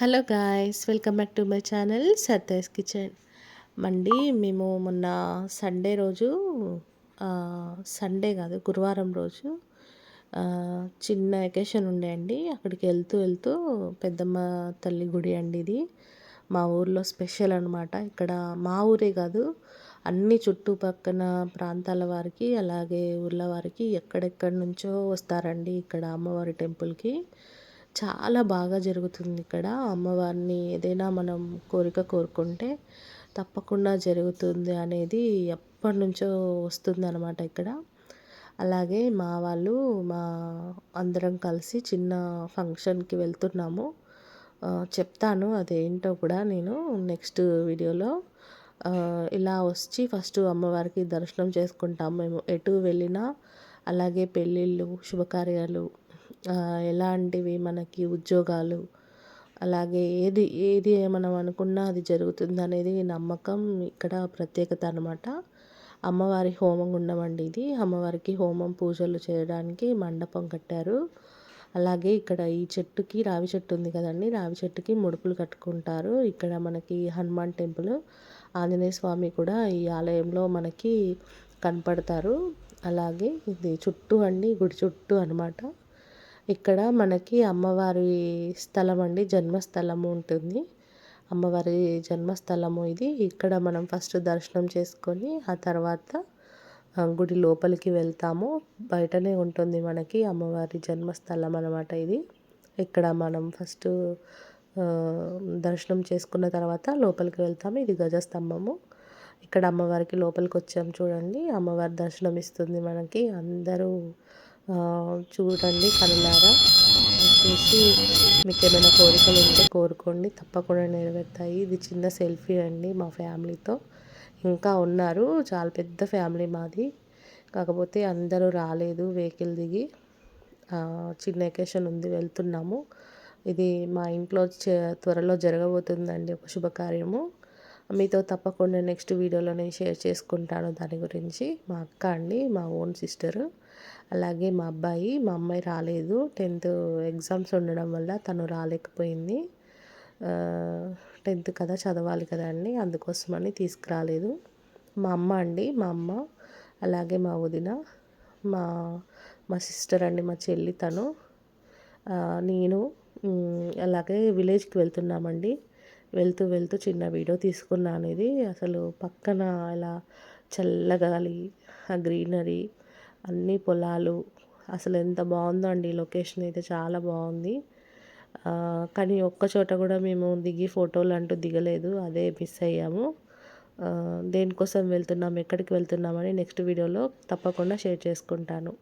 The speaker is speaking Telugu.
Hello guys welcome back to my channel Sarda's kitchen. మండి మేము మొన్న సండే రోజు సండే కాదు గురువారం రోజు చిన్న ఎకేషన్ ఉండే అండి. అక్కడికి వెళ్తూ వెళ్తూ పెద్దమ్మ తల్లి గుడి అండి ఇది. మా ఊర్లో స్పెషల్ అనమాట ఇక్కడ మా ఊరే కాదు అన్ని చుట్టుపక్కన ప్రాంతాల వారికి అలాగే ఊర్ల వారికి ఎక్కడెక్కడి నుంచో వస్తారండి ఇక్కడ అమ్మవారి టెంపుల్కి. చాలా బాగా జరుగుతుంది ఇక్కడ అమ్మవారిని ఏదైనా మనం కోరిక కోరుకుంటే తప్పకుండా జరుగుతుంది అనేది ఎప్పటి నుంచో వస్తుంది అనమాట ఇక్కడ. అలాగే మా వాళ్ళు మా అందరం కలిసి చిన్న ఫంక్షన్కి వెళ్తున్నాము. చెప్తాను అదేంటో కూడా నేను నెక్స్ట్ వీడియోలో. ఇలా వచ్చి ఫస్ట్ అమ్మవారికి దర్శనం చేసుకుంటాం మేము. ఎటు వెళ్ళినా అలాగే పెళ్ళిళ్ళు శుభకార్యాలు ఎలాంటివి మనకి ఉద్యోగాలు అలాగే ఏది ఏది మనం అనుకున్నా అది జరుగుతుంది అనేది నమ్మకం ఇక్కడ ప్రత్యేకత అనమాట అమ్మవారి హోమం ఉండమండి ఇది. అమ్మవారికి హోమం పూజలు చేయడానికి మండపం కట్టారు. అలాగే ఇక్కడ ఈ చెట్టుకి రావి చెట్టు ఉంది కదండి రావి చెట్టుకి ముడుపులు కట్టుకుంటారు. ఇక్కడ మనకి హనుమాన్ టెంపుల్ ఆంజనేయ స్వామి కూడా ఈ ఆలయంలో మనకి కనపడతారు. అలాగే ఇది చుట్టూ అండి గుడి చుట్టూ అనమాట ఇక్కడ మనకి అమ్మవారి స్థలం అండి జన్మస్థలము ఉంటుంది. అమ్మవారి జన్మస్థలము ఇది. ఇక్కడ మనం ఫస్ట్ దర్శనం చేసుకొని ఆ తర్వాత గుడి లోపలికి వెళ్తాము. బయటనే ఉంటుంది మనకి అమ్మవారి జన్మస్థలం అనమాట ఇది. ఇక్కడ మనం ఫస్ట్ దర్శనం చేసుకున్న తర్వాత లోపలికి వెళ్తాము. ఇది గజస్తంభము ఇక్కడ అమ్మవారికి లోపలికి వచ్చాము చూడండి. అమ్మవారి దర్శనం ఇస్తుంది మనకి. అందరూ చూడండి కనులారా. చూసి మీకు ఏమైనా కోరికలు ఉంటే కోరుకోండి. తప్పకుండా నెరవేరుతాయి. ఇది చిన్న సెల్ఫీ అండి మా ఫ్యామిలీతో. ఇంకా ఉన్నారు. చాలా పెద్ద ఫ్యామిలీ మాది. కాకపోతే అందరూ రాలేదు వెహికల్ దిగి. చిన్న ఎకేషన్ ఉంది వెళ్తున్నాము. ఇది మా ఇంట్లో త్వరలో జరగబోతుందండి ఒక శుభకార్యము. మీతో తప్పకుండా నెక్స్ట్ వీడియోలో నేను షేర్ చేసుకుంటాను దాని గురించి. మా అక్క అండి మా ఓన్ సిస్టరు అలాగే మా అబ్బాయి మా అమ్మాయి రాలేదు. టెన్త్ ఎగ్జామ్స్ ఉండడం వల్ల తను రాలేకపోయింది. టెన్త్ కదా చదవాలి కదా అండి అందుకోసమని తీసుకురాలేదు. మా అమ్మ అండి మా అమ్మ అలాగే మా వదిన మా మా సిస్టర్ అండి మా చెల్లి తను నేను అలాగే విలేజ్కి వెళ్తున్నామండి. వెళ్తూ వెళ్తూ చిన్న వీడియో తీసుకున్నాను ఇది అసలు పక్కన అలా చల్లగాలి ఆ గ్రీనరీ అన్ని పొలాలు అసలు ఎంత బాగుందో అండి లొకేషన్ అయితే చాలా బాగుంది. కానీ ఒక్క చోట కూడా మేము దిగి ఫోటోలు అంటూ దిగలేదు అదే మిస్ అయ్యాము. దేనికోసం వెళ్తున్నాం ఎక్కడికి వెళ్తున్నామని నెక్స్ట్ వీడియోలో తప్పకుండా షేర్ చేసుకుంటాను.